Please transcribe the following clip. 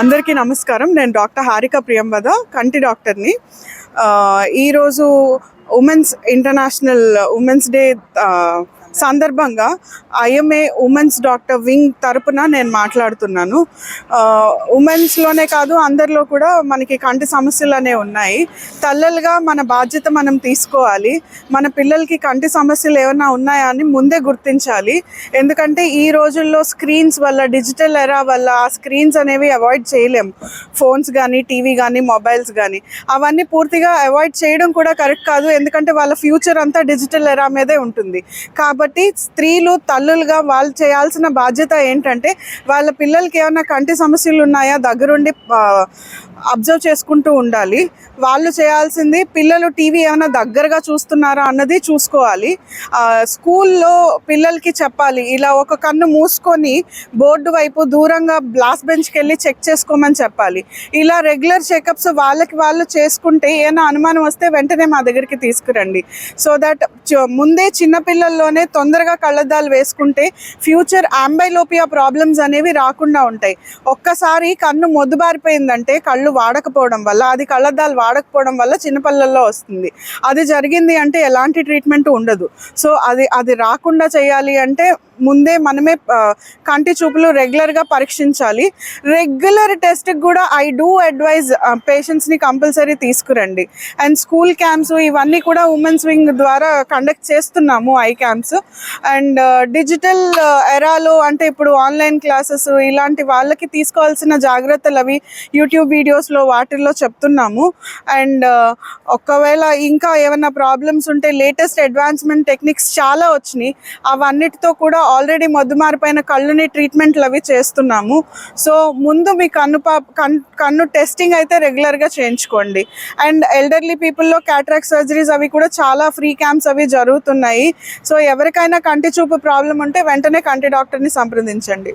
అందరికీ నమస్కారం. నేను డాక్టర్ హారిక ప్రియంవద కంటి డాక్టర్ని. ఈరోజు ఉమెన్స్ ఇంటర్నేషనల్ ఉమెన్స్ డే సందర్భంగా ఐఎంఏ ఉమెన్స్ డాక్టర్ వింగ్ తరపున నేను మాట్లాడుతున్నాను. ఉమెన్స్లోనే కాదు అందరిలో కూడా మనకి కంటి సమస్యలు అనేవి ఉన్నాయి. తల్లలుగా మన బాధ్యత మనం తీసుకోవాలి. మన పిల్లలకి కంటి సమస్యలు ఏమైనా ఉన్నాయా అని ముందే గుర్తించాలి. ఎందుకంటే ఈ రోజుల్లో స్క్రీన్స్ వల్ల డిజిటల్ ఎరా వల్ల ఆ స్క్రీన్స్ అనేవి అవాయిడ్ చేయలేం. ఫోన్స్ కానీ టీవీ కానీ మొబైల్స్ కానీ అవన్నీ పూర్తిగా అవాయిడ్ చేయడం కూడా కరెక్ట్ కాదు. ఎందుకంటే వాళ్ళ ఫ్యూచర్ అంతా డిజిటల్ ఎరా మీదే ఉంటుంది. కాబట్టి కాబట్టి స్త్రీలు తల్లులుగా వాళ్ళు చేయాల్సిన బాధ్యత ఏంటంటే వాళ్ళ పిల్లలకి ఏమైనా కంటి సమస్యలు ఉన్నాయా దగ్గరుండి అబ్జర్వ్ చేసుకుంటూ ఉండాలి. వాళ్ళు చేయాల్సింది పిల్లలు టీవీ ఏమైనా దగ్గరగా చూస్తున్నారా అన్నది చూసుకోవాలి. స్కూల్లో పిల్లలకి చెప్పాలి. ఇలా ఒక కన్ను మూసుకొని బోర్డు వైపు దూరంగా బ్లాస్ బెంచ్కి వెళ్ళి చెక్ చేసుకోమని చెప్పాలి. ఇలా రెగ్యులర్ చెకప్స్ వాళ్ళకి వాళ్ళు చేసుకుంటే ఏమైనా అనుమానం వస్తే వెంటనే మా దగ్గరికి తీసుకురండి. సో దట్ ముందే చిన్న పిల్లల్లోనే తొందరగా కళ్ళద్దాలు వేసుకుంటే ఫ్యూచర్ ఆంబైలోపియా ప్రాబ్లమ్స్ అనేవి రాకుండా ఉంటాయి. ఒక్కసారి కన్ను మొద్దుబారిపోయిందంటే కళ్ళు వాడకపోవడం వల్ల అది కళ్ళద్దాలు వాడకపోవడం వల్ల చిన్నపిల్లల్లో వస్తుంది. అది జరిగింది అంటే ఎలాంటి ట్రీట్మెంట్ ఉండదు. సో అది అది రాకుండా చేయాలి అంటే ముందే మనమే కంటి చూపులు రెగ్యులర్గా పరీక్షించాలి. రెగ్యులర్ టెస్ట్కి కూడా ఐ డూ అడ్వైజ్ పేషెంట్స్ని కంపల్సరీ తీసుకురండి. అండ్ స్కూల్ క్యాంప్స్ ఇవన్నీ కూడా ఉమెన్స్ వింగ్ ద్వారా కండక్ట్ చేస్తున్నాము ఐ క్యాంప్స్. అండ్ డిజిటల్ ఎరాలో అంటే ఇప్పుడు ఆన్లైన్ క్లాసెస్ ఇలాంటి వాళ్ళకి తీసుకోవాల్సిన జాగ్రత్తలు అవి యూట్యూబ్ వీడియోస్లో వాటిల్లో చెప్తున్నాము. అండ్ ఒకవేళ ఇంకా ఏమైనా ప్రాబ్లమ్స్ ఉంటే లేటెస్ట్ అడ్వాన్స్మెంట్ టెక్నిక్స్ చాలా వచ్చినాయి. అవన్నిటితో కూడా ఆల్రెడీ మొద్దుమారిపోయిన కళ్ళుని ట్రీట్మెంట్లు అవి చేస్తున్నాము. సో ముందు మీ కన్ను పా కన్ కన్ను టెస్టింగ్ అయితే రెగ్యులర్గా చేయించుకోండి. అండ్ ఎల్డర్లీ పీపుల్లో క్యాట్రాక్ సర్జరీస్ అవి కూడా చాలా ఫ్రీ క్యాంప్స్ అవి జరుగుతున్నాయి. సో ఎవరికైనా కంటి చూపు ప్రాబ్లం ఉంటే వెంటనే కంటి డాక్టర్ని సంప్రదించండి.